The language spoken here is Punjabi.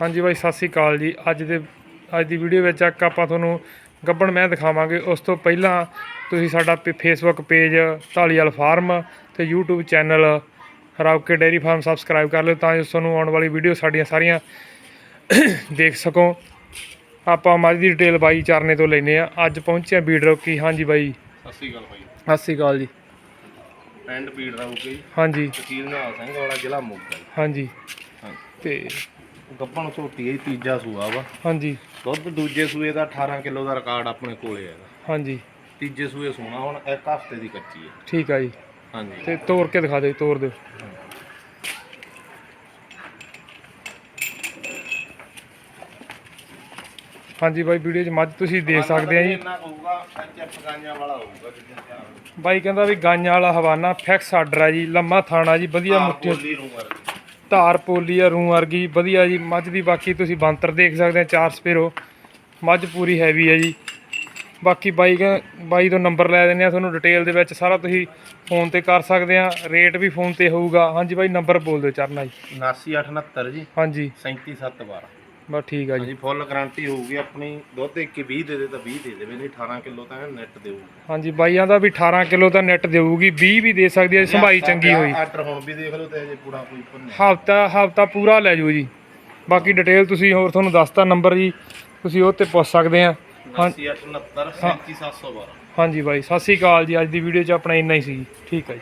ਹਾਂਜੀ ਬਾਈ ਸਤਿ ਸ੍ਰੀ ਅਕਾਲ ਜੀ। ਅੱਜ ਦੇ ਅੱਜ ਦੀ ਵੀਡੀਓ ਵਿੱਚ ਇੱਕ ਆਪਾਂ ਤੁਹਾਨੂੰ ਗੱਬਣ ਮੈਂ ਦਿਖਾਵਾਂਗੇ। ਉਸ ਤੋਂ ਪਹਿਲਾਂ ਤੁਸੀਂ ਸਾਡਾ ਫੇਸਬੁੱਕ ਪੇਜ ਢਾਲੀਵਾਲ ਫਾਰਮ ਤੇ YouTube channel Rauke dairy farm subscribe ਕਰ ਲਿਓ ਤਾਂ ਜੋ ਤੁਹਾਨੂੰ ਆਉਣ ਵਾਲੀ ਵੀਡੀਓ ਸਾਡੀਆਂ ਸਾਰੀਆਂ ਦੇਖ ਸਕੋ। ਆਪਾਂ ਮੱਝ ਦੀ ਡਿਟੇਲ ਬਾਈ ਚਰਨੇ ਤੋਂ ਲੈਨੇ ਆ ਅੱਜ ਪਹੁੰਚੇ ਆ ਬੀਡਰੋ ਕੀ ਹਾਂਜੀ ਬਾਈ। ਸਤਿ ਸ਼੍ਰੀ ਅਕਾਲ ਭਾਈ ਸਤਿ ਸ੍ਰੀ ਅਕਾਲ ਜੀ। ਪਿੰਡ ਪੀੜ ਰਹੂਗੀ ਹਾਂਜੀ। ਤਹਿਸੀਲ ਨਿਹਾਲ ਸਿੰਘ ਵਾਲਾ ਜ਼ਿਲ੍ਹਾ ਮੋਗਾ। ਜੀ ਹਾਂਜੀ। ਤੇ ਗੱਪਣ ਝੋਟੀ ਹੈ ਜੀ, ਤੀਜਾ ਸੂਆ ਵਾ। ਹਾਂਜੀ। ਦੁੱਧ ਦੂਜੇ ਸੂਏ ਦਾ 18 ਕਿਲੋ ਦਾ ਰਿਕਾਰਡ ਆਪਣੇ ਕੋਲੇ ਹੈਗਾ। ਹਾਂਜੀ। ਤੀਜੇ ਸੂਏ ਸੋਣਾ ਹੁਣ ਇੱਕ ਹਫ਼ਤੇ ਦੀ ਕੱਚੀ ਹੈ। ਠੀਕ ਆ ਜੀ। ਹਾਂਜੀ। ਤੇ ਤੋੜ ਕੇ ਦਿਖਾ ਦਿਓ ਤੋੜ ਦਿਓ। ਹਾਂਜੀ ਬਾਈ ਵੀਡੀਓ 'ਚ ਮੱਝ ਤੁਸੀਂ ਦੇਖ ਸਕਦੇ ਆ ਜੀ। ਇੰਨਾ ਹੋਊਗਾ ਐਚ ਗਾਂਆਂ ਵਾਲਾ ਹੋਊਗਾ ਜਿੱਦਾਂ ਬਾਈ ਕਹਿੰਦਾ ਵੀ ਗਾਈਆਂ ਵਾਲਾ ਹਵਾਨਾ ਫਿਕਸ ਆਰਡਰ ਆ ਜੀ ਲੰਮਾ ਥਾਣਾ ਜੀ ਵਧੀਆ ਮੁੱਠੀ ਬੋਲੀ ਧਾਰ ਪੋਲੀ ਆ ਰੂ ਵਰਗੀ ਵਧੀਆ ਜੀ ਮੱਝ ਦੀ ਬਾਕੀ ਤੁਸੀਂ ਬੰਤਰ ਦੇਖ ਸਕਦੇ ਆ ਚਾਰ ਸਪੇਰੋ। ਮੱਝ ਪੂਰੀ ਹੈਵੀ ਆ ਜੀ। ਬਾਕੀ ਬਾਈ ਬਾਈ ਤੋਂ ਨੰਬਰ ਲੈ ਦਿੰਦੇ ਆ ਤੁਹਾਨੂੰ ਡਿਟੇਲ ਦੇ ਵਿੱਚ ਸਾਰਾ ਤੁਸੀਂ ਫੋਨ ਤੇ ਕਰ ਸਕਦੇ ਆ ਰੇਟ ਵੀ ਫੋਨ ਤੇ ਹੋਊਗਾ। ਹਾਂਜੀ ਬਾਈ ਨੰਬਰ ਬੋਲ ਦਿਓ ਚਰਨਾ ਜੀ। 79869 ਜੀ। ਹਾਂਜੀ। 37712 ਬਸ ਠੀਕ ਆ ਜੀ। ਹਾਂਜੀ ਫੁੱਲ ਗਾਰੰਟੀ ਹੋਊਗੀ ਆਪਣੀ ਦੁੱਧ ਇੱਕ 20 ਦੇ ਦੇ ਤਾਂ 20 ਦੇ ਦੇਵੇ ਨਹੀਂ 18 ਕਿਲੋ ਤਾਂ ਨੈਟ ਦੇਊ ਹਾਂਜੀ ਬਾਈਆਂ ਦਾ ਵੀ 18 ਕਿਲੋ ਦਾ ਨੈਟ ਦੇਊਗੀ 20 ਵੀ ਦੇ ਸਕਦੀ ਹੈ ਸੰਭਾਈ ਚੰਗੀ ਹੋਈ। ਆਰਡਰ ਹੁਣ ਵੀ ਦੇਖ ਲਓ ਤੇ ਅਜੇ ਪੂਰਾ ਕੋਈ ਭੰਨੇ ਹਫਤਾ ਹਫਤਾ ਪੂਰਾ ਲੈ ਜਾਓ ਜੀ। ਬਾਕੀ ਡਿਟੇਲ ਤੁਸੀਂ ਹੋਰ ਤੁਹਾਨੂੰ ਦੱਸਤਾ ਨੰਬਰ ਜੀ ਤੁਸੀਂ ਉਹ ਤੇ ਪੁੱਛ ਸਕਦੇ ਆ। ਹਾਂ। 79869 37712 ਹਾਂਜੀ ਬਾਈ ਸਤਿ ਸ਼੍ਰੀ ਅਕਾਲ ਜੀ ਅੱਜ ਦੀ ਵੀਡੀਓ 'ਚ ਆਪਣਾ ਇੰਨਾ ਹੀ ਸੀ ਜੀ। ਠੀਕ ਹੈ ਜੀ।